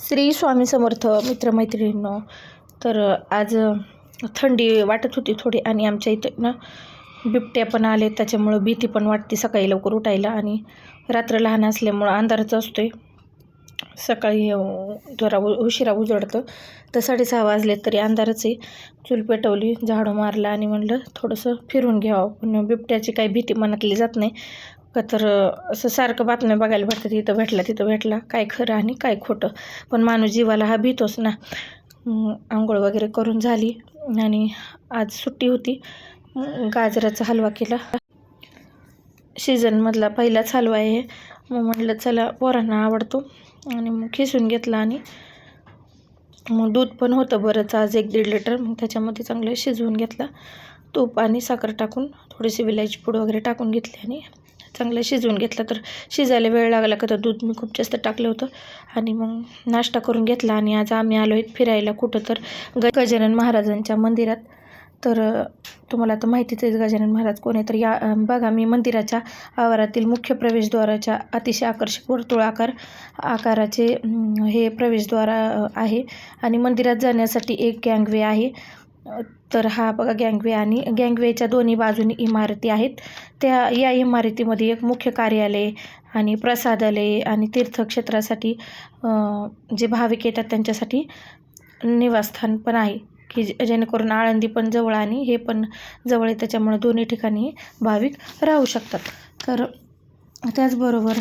श्री स्वामी समर्थ मित्रमैत्रिणींनो तर आज थंडी वाटत होती थोडी आणि आमच्या इथं ना बिबट्या पण आले त्याच्यामुळं भीती पण वाटते सकाळी लवकर उठायला आणि रात्र लहान असल्यामुळं अंधारच असतोय. सकाळी जरा उ उशिरा उजडतं. तर साडेसहा वाजले तरी अंधारच आहे. चूल पेटवली झाडू मारला आणि म्हणलं थोडंसं फिरून घ्यावं. पण बिबट्याची काही भीती मनातली जात नाही. का तर असं सारखं बातम्या बघायला भेटतात इथं भेटला तिथं भेटला काय खरं आणि काय खोटं. पण माणूस जीवाला हा भीतोच ना. आंघोळ वगैरे करून झाली आणि आज सुट्टी होती. गाजराचा हलवा केला. सीझनमधला पहिलाच हलवा आहे. मग म्हटलं चला पोरांना आवडतो. आणि मग खिसून घेतला आणि मग दूध पण होतं बरंच आज एक दीड लिटर. मग त्याच्यामध्ये चांगलं शिजवून घेतला. तूप आणि साखर टाकून थोडीशी विलायची पूड वगैरे टाकून घेतली आणि चांगलं शिजवून घेतलं तर शिजायला वेळ लागला का तर दूध मी खूप जास्त टाकलं होतं. आणि मग नाश्ता करून घेतला आणि आज आम्ही आलो आहेत फिरायला कुठं तर ग गजानन महाराजांच्या मंदिरात. तर तुम्हाला तर माहितीच आहे गजानन महाराज कोण आहे? तर या बघा मी मंदिराच्या आवारातील मुख्य प्रवेशद्वाराच्या अतिशय आकर्षक वर्तुळाकार आकाराचे हे प्रवेशद्वार आहे. आणि मंदिरात जाण्यासाठी एक गँगवे आहे. तर हा बघा गँगवे आणि गँगवेच्या दोन्ही बाजूनी इमारती आहेत. त्या या इमारतीमध्ये एक मुख्य कार्यालय आणि प्रसादालय आणि तीर्थक्षेत्रासाठी जे भाविक येतात त्यांच्यासाठी निवासस्थान पण आहे. की जे- जेणेकरून आळंदी पण जवळ आणि हे पण जवळ आहे. त्याच्यामुळे दोन्ही ठिकाणी भाविक राहू शकतात. तर त्याचबरोबर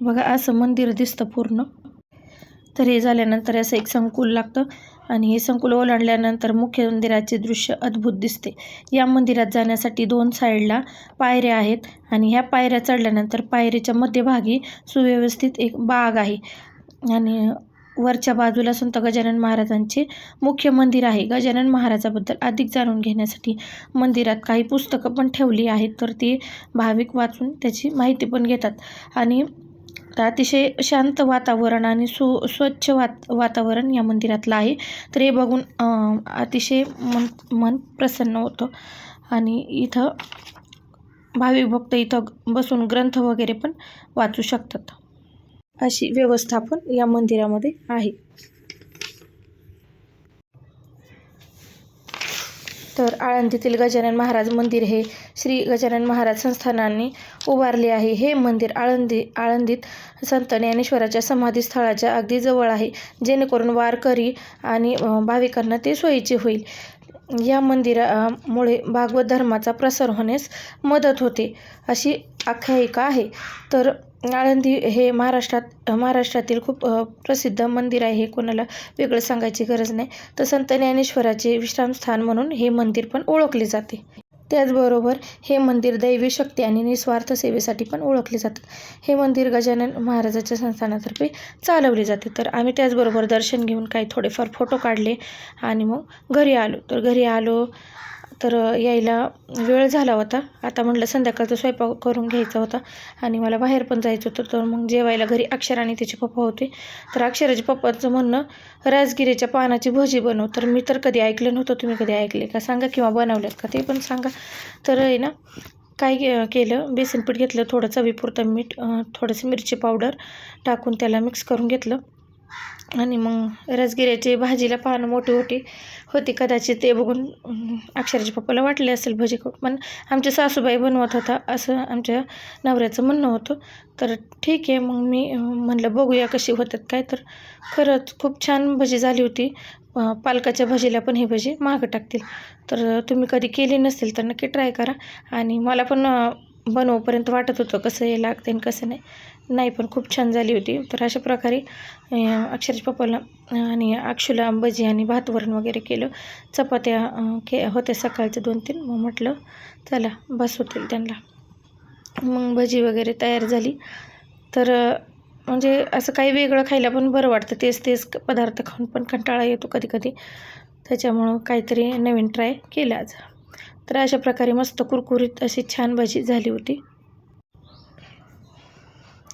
बघा असं मंदिर दिसतं पूर्ण. तर हे झाल्यानंतर असं एक संकुल लागतं आणि हे संकुल ओलांडल्यानंतर मुख्य मंदिराचे दृश्य अद्भुत दिसते. या मंदिरात जाण्यासाठी दोन साईडला पायऱ्या आहेत आणि ह्या पायऱ्या चढल्यानंतर पायरीच्या मध्यभागी सुव्यवस्थित एक बाग आहे. आणि वरच्या बाजूला संत गजानन महाराजांचे मुख्य मंदिर आहे. गजानन महाराजाबद्दल अधिक जाणून घेण्यासाठी मंदिरात काही पुस्तकं पण ठेवली आहेत तर ते भाविक वाचून त्याची माहिती पण घेतात. आणि तर अतिशय शांत वातावरण आणि सु स्वच्छ वात वातावरण या मंदिरातलं आहे. तर हे बघून अतिशय मन मन प्रसन्न होतं. आणि इथं भाविक भक्त इथं बसून ग्रंथ वगैरे पण वाचू शकतात. अशी व्यवस्था पण या मंदिरामध्ये आहे. तर आळंदीतील गजानन महाराज मंदिर हे श्री गजानन महाराज संस्थानाने उभारले आहे. हे मंदिर आळंदी आळंदीत संत ज्ञानेश्वराच्या समाधीस्थळाच्या अगदी जवळ आहे. जेणेकरून वारकरी आणि भाविकांना ते सोयीचे होईल. या मंदिरामुळे भागवत धर्माचा प्रसार होण्यास मदत होते अशी आख्यायिका आहे. तर आळंदी हे महाराष्ट्रात महाराष्ट्रातील खूप प्रसिद्ध मंदिर आहे हे कोणाला वेगळं सांगायची गरज नाही. तर संत ज्ञानेश्वराचे विश्रामस्थान म्हणून हे मंदिर पण ओळखले जाते. त्याचबरोबर हे मंदिर दैवी शक्ती आणि निस्वार्थ सेवेसाठी पण ओळखले जातात हे मंदिर गजानन महाराजाच्या संस्थानातर्फे चालवले जाते. तर आम्ही त्याचबरोबर दर्शन घेऊन काही थोडेफार फोटो काढले आणि मग घरी आलो. तर घरी आलो. तर यायला वेळ झाला होता. आता म्हटलं संध्याकाळचा स्वयंपाक करून घ्यायचा होता आणि मला बाहेर पण जायचं होतं. तर मग जेवायला घरी अक्षरा आणि तिचे पप्पा होते. तर अक्षराच्या पप्पाचं म्हणणं राजगिरीच्या पानाची भजी बनव. तर मी तर कधी ऐकलं नव्हतं. तुम्ही कधी ऐकले का? सांगा किंवा बनवल्यात का? ते पण सांगा. तर आहे ना काय के- केलं? बेसनपीठ घेतलं थोडं चवीपुरतं मीठ थोडंसं मिरची पावडर टाकून त्याला मिक्स करून घेतलं. आणि मग रसगिऱ्याची भाजीला पानं मोठी मोठी होती. कदाचित ते बघून अक्षराच्या पप्पाला वाटले असेल भजी खूप पण आमच्या सासूबाई बनवत होता असं आमच्या नवऱ्याचं म्हणणं होतं. तर ठीक आहे मग मी म्हणलं बघूया कशी होतात काय. तर खरंच खूप छान भजी झाली होती. पालकाच्या भजीला पण ही भजी महाग टाकतील. तर तुम्ही कधी केली नसेल तर नक्की ट्राय करा. आणि मला पण बनवूपर्यंत वाटत होतं कसं हे लागते आणि कसं नाही. नाही पण खूप छान झाली होती. तर अशा प्रकारे अक्षरश पप्पाला आणि अक्षुला भजी आणि भात वरण वगैरे केलं. चपात्या के होत्या सकाळचं दोन तीन. मग म्हटलं चला बस होतील त्यांना. मग भजी वगैरे तयार झाली. तर म्हणजे असं काही वेगळं खायला पण बरं वाटतं. तेच तेच पदार्थ खाऊन पण कंटाळा येतो कधी कधी. त्याच्यामुळं काहीतरी नवीन ट्राय केला आज. तर अशा प्रकारे मस्त कुरकुरीत अशी छान भजी झाली होती.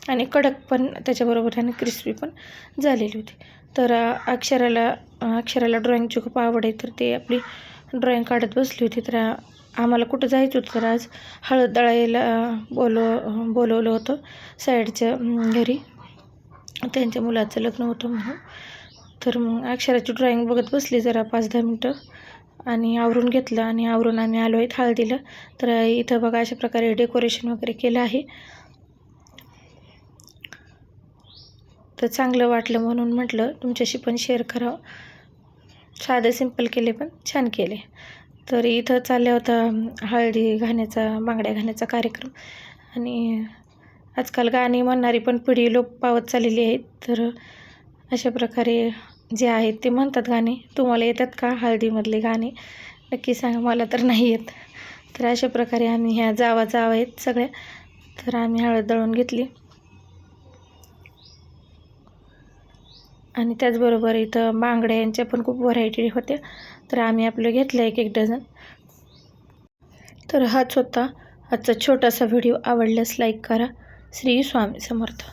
आणि कडक पण त्याच्याबरोबर आणि क्रिस्पी पण झालेली होती. तर अक्षराला अक्षराला ड्रॉईंगची खूप आवड आहे तर ते आपली ड्रॉईंग काढत बसली होती. तर आम्हाला कुठं जायचं होतं तर आज हळद दळायला बोलव बोलवलं होतं साईडच्या घरी. त्यांच्या मुलाचं लग्न होतं म्हणून. तर मग अक्षराची ड्रॉईंग बघत बसली जरा पाच दहा मिनटं आणि आवरून घेतलं आणि आवरून आम्ही आलो आहेत हळदीला. तर इथं बघा अशा प्रकारे डेकोरेशन वगैरे केलं आहे. तर चांगलं वाटलं म्हणून म्हटलं तुमच्याशी पण शेअर करावं साधं सिंपल केले पण छान केले. तर इथं चालल्या होता हळदी घाण्याचा बांगड्या घाण्याचा कार्यक्रम. आणि आजकाल गाणी म्हणणारी पण पिढी लोप पावत चाललेली आहेत तर अशा प्रकारे जे आहेत ते म्हणतात गाणे. तुम्हाला येतात का हळदीमधले गाणे? नक्की सांगा मला तर नाही येत. तर अशा प्रकारे आम्ही ह्या जावा जावा आहेत सगळ्या. तर आम्ही हळद दळून घेतली. आणि त्याचबरोबर इथं बांगड्या यांच्या पण खूप व्हरायटी होत्या. तर आम्ही आपलं घेतलं एक एक डझन तर हाच होता आजचा छोटासा व्हिडिओ आवडल्यास लाईक करा. श्री स्वामी समर्थ.